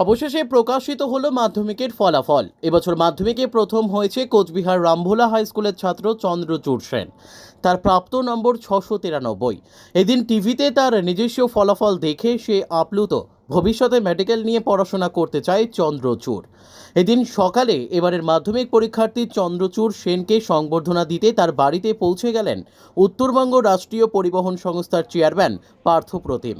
অবশেষে প্রকাশিত হলো মাধ্যমিকের ফলাফল। এবছর মাধ্যমিকে প্রথম হয়েছে কোচবিহার রামভোলা হাই স্কুলের ছাত্র চন্দ্রচূড় সেন। তার প্রাপ্ত নম্বর ছশো তিরানব্বই। এদিন টিভিতে তার নিজস্ব ফলাফল দেখে সে আপ্লুত। ভবিষ্যতে মেডিকেল নিয়ে পড়াশোনা করতে চায় চন্দ্রচূড়। এদিন সকালে এবারের মাধ্যমিক পরীক্ষার্থী চন্দ্রচূড় সেনকে সংবর্ধনা দিতে তার বাড়িতে পৌঁছে গেলেন উত্তরবঙ্গ রাষ্ট্রীয় পরিবহন সংস্থার চেয়ারম্যান পার্থ প্রতিম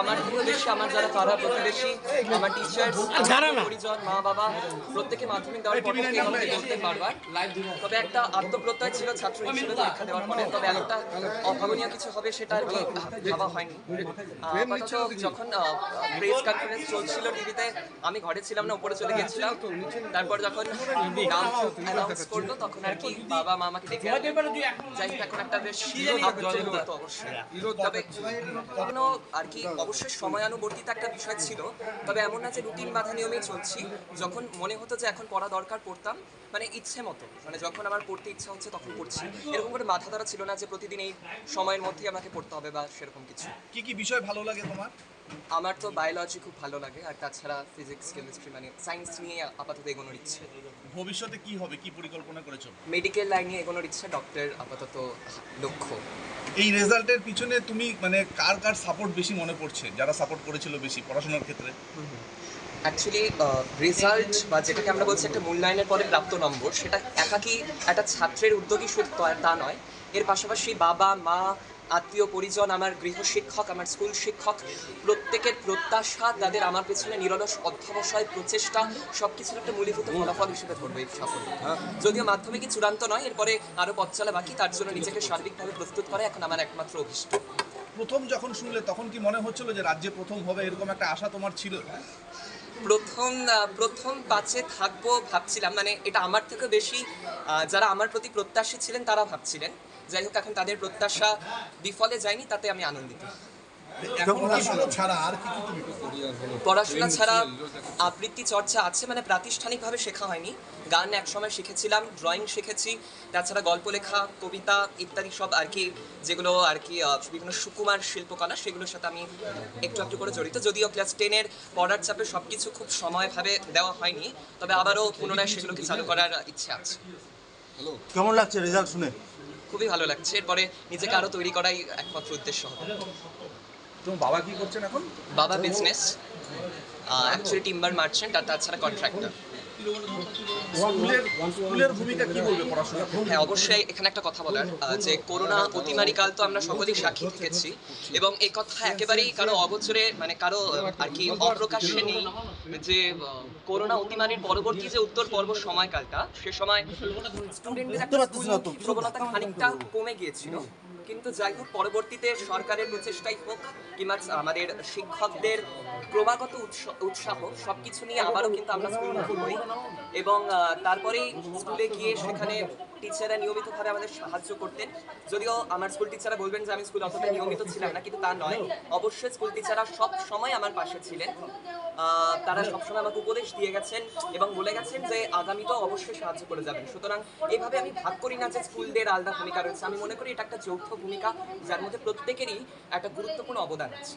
আমার থেকেও আমার যারা পাড়া প্রতিবেশী আমার টিচার্স পরিজন মা বাবা প্রত্যেকে মাধ্যমিক দেওয়ার পর থেকে বলতে বারবার তবে একটা আত্মপ্রত্যয় ছিল ছাত্র হিসেবে পরীক্ষা দেওয়ার পরে তবে একটা অভাবনীয় কিছু হবে সেটা আর কি ভাবা হয়নি। আপাতত যখন প্রেস কনফারেন্স চলছিল টিভিতে আমি ঘরে ছিলাম না উপরে চলে গেছিলাম তারপর যখন নাম অ্যানাউন্স করল তখন আর কি বাবা মা আমাকে আনলো। যাই হোক এখন একটা বেশ অবশ্যই। তবে কোনো আর কি অবশ্যই সময়ানুবর্তিত একটা বিষয় ছিল। তবে এমন না যে রুটিন বাধা নিয়মেই চলছি। যখন মনে হতো যে এখন পড়া দরকার পড়তাম। মানে ইচ্ছে মতো। মানে যখন আমার পড়তে ইচ্ছা হচ্ছে তখন পড়ছি। এরকম করে মাথা ধরা ছিল না যে প্রতিদিন এই সময়ের মধ্যেই আমাকে পড়তে হবে বা সেরকম কিছু। কি কি বিষয় ভালো লাগে তোমার? আমার তো বায়োলজি খুব ভালো লাগে। আর তাছাড়া ফিজিক্স কেমিস্ট্রি মানে সায়েন্স নিয়ে আপাতত এগোনোর ইচ্ছে। ভবিষ্যতে কি হবে? কি পরিকল্পনা করেছ? মেডিকেল লাইনে এগোনোর ইচ্ছে ডক্টর আপাতত লক্ষ্য। এই রেজাল্টের পিছনে তুমি মানে কার কার সাপোর্ট বেশি মনে পড়ছে? যারা সাপোর্ট করেছিল বেশি পড়াশোনার ক্ষেত্রে। অ্যাকচুয়ালি রেজাল্ট বা যেটাকে আমরা বলছি একটা মূল্যায়নের পরে প্রাপ্ত নম্বর, সেটা একাকি একটা ছাত্রের উদ্যোগী শুধু তা- নয়। এর পাশাপাশি বাবা, মা, আত্মীয়, পরিজন, আমার গৃহ শিক্ষক, আমার স্কুল শিক্ষক, প্রত্যেকের প্রত্যাশা, তাদের আমার পেছনে নিরলস অধ্যবসায়, প্রচেষ্টা সব কিছুর একটা মূলীভূত ফলাফল হিসেবে ধরবে এই সাফল্য যদিও মাধ্যমিকই চূড়ান্ত নয়, এরপরে আরও পথ চলা বাকি, তার জন্য নিজেকে সার্বিকভাবে প্রস্তুত করা এখন আমার একমাত্র অভিষ্ট। প্রথম যখন শুনলে, তখন কি মনে হচ্ছিল যে রাজ্যে প্রথম হবে? এরকম একটা আশা তোমার ছিল? প্রথম প্রথম পাঁচে থাকব ভাবছিলাম। মানে এটা আমার থেকে বেশি যারা আমার প্রতি প্রত্যাশী ছিলেন, তারা ভাবছিলেন। যাই হোক, এখন তাদের প্রত্যাশা বিফলে যায়নি, তাতে আমি আনন্দিত। পড়াশোনা ছাড়া আর কি কি তুমি পড়াশোনা ছাড়া আবৃত্তি চর্চা আছে মানে প্রাতিষ্ঠানিকভাবে শেখা হয়নি। গান একসময় শিখেছিলাম ড্রয়িং শিখেছি তাছাড়া গল্প লেখা কবিতা ইত্যাদি সব আর কি যেগুলো আর কি বিভিন্ন সুকুমার শিল্পকলা সেগুলোর সাথে আমি একটু একটু করে জড়িত। যদিও ক্লাস টেনের পড়ার চাপে সব কিছু খুব সময়ভাবে দেওয়া হয়নি তবে আবারও পুনরায় সেগুলোকে চালু করার ইচ্ছে আছে। কেমন লাগছে? রেজাল্ট শুনে? খুবই ভালো লাগছে। এরপরে নিজেকে আরও তৈরি করাই একমাত্র উদ্দেশ্য হবে। তোমার বাবা কি করছেন এখন? বাবা বিজনেস অ্যাকচুয়ালি টিম্বার মার্চেন্ট আর তাছাড়া কন্ট্রাক্টর হ্যাঁ অবশ্যই এখানে একটা কথা বলার যে করোনা অতিমারি কাল তো আমরা সকলেই সাক্ষী থেকেছি এবং এই কথা একেবারেই কারও অগোচরে মানে কারও আর কি অপ্রকাশ্যে নেই যে করোনা অতিমারির পরবর্তী যে উত্তর পর্ব সময়কালটা সে সময় স্টুডেন্টদের একটা প্রবণতা খানিকটা কমে গিয়েছিল। কিন্তু যাই হোক পরবর্তীতে সরকারের প্রচেষ্টাই হোক কিংবা আমাদের শিক্ষকদের ক্রমাগত উৎসাহ সব কিছু নিয়ে আবারও কিন্তু আমরা স্কুলমুখী হই এবং তারপরেই স্কুলে গিয়ে সেখানে টিচাররা নিয়মিতভাবে আমাদের সাহায্য করতেন। যদিও আমার স্কুল টিচাররা বলবেন যে আমি স্কুল অতটা নিয়মিত ছিলাম না, কিন্তু তা নয়। অবশ্যই স্কুল টিচাররা সব সময় আমার পাশে ছিলেন। তারা সবসময় আমাকে উপদেশ দিয়ে গেছেন এবং বলে গেছেন যে আগামীতেও অবশ্যই সাহায্য করে যাবেন। সুতরাং এইভাবে আমি ভাগ করি না যে স্কুলদের আলাদা ভূমিকা রয়েছে। আমি মনে করি এটা একটা যৌথ ভূমিকা, যার মধ্যে প্রত্যেকেরই একটা গুরুত্বপূর্ণ অবদান আছে।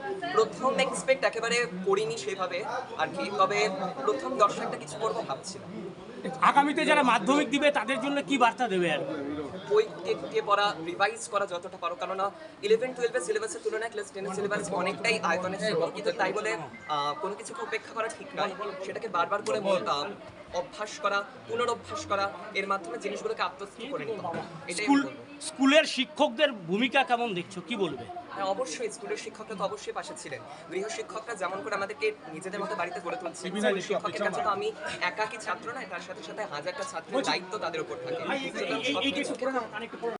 প্রথম এক্সপেক্ট একেবারে করিনি সেভাবে আর কি তবে প্রথম দর্শকটা কিছু করব ভাবছিলাম। আগামীতে যারা মাধ্যমিক দিবে তাদের জন্য কি বার্তা দেবে আর বই খুঁটিয়ে খুঁটিয়ে পড়া রিভাইজ করা যতটা পারো কেননা ইলেভেন টুয়েলভের সিলেবাসের তুলনায় ক্লাস টেনের সিলেবাস অনেকটাই আয়তনে ছোট কিন্তু তাই বলে কোনো কিছুকে উপেক্ষা করা ঠিক নয়। সেটাকে বারবার করে আহ, অভ্যাস করা পুনরভ্যাস করা এর মাধ্যমে জিনিসগুলোকে আত্মস্থ করে নিতে হবে। এটাই। স্কুলের শিক্ষকদের ভূমিকা কেমন দেখছ কি বলবে হ্যাঁ অবশ্যই স্কুলের শিক্ষকরা তো অবশ্যই পাশে ছিলেন গৃহ শিক্ষকরা যেমন করে আমাদেরকে নিজেদের মতো বাড়িতে গড়ে তুলছে শিক্ষকের কাছে তো আমি একাকি ছাত্র নয় তার সাথে সাথে হাজারটা ছাত্রের দায়িত্ব তাদের উপর থাকে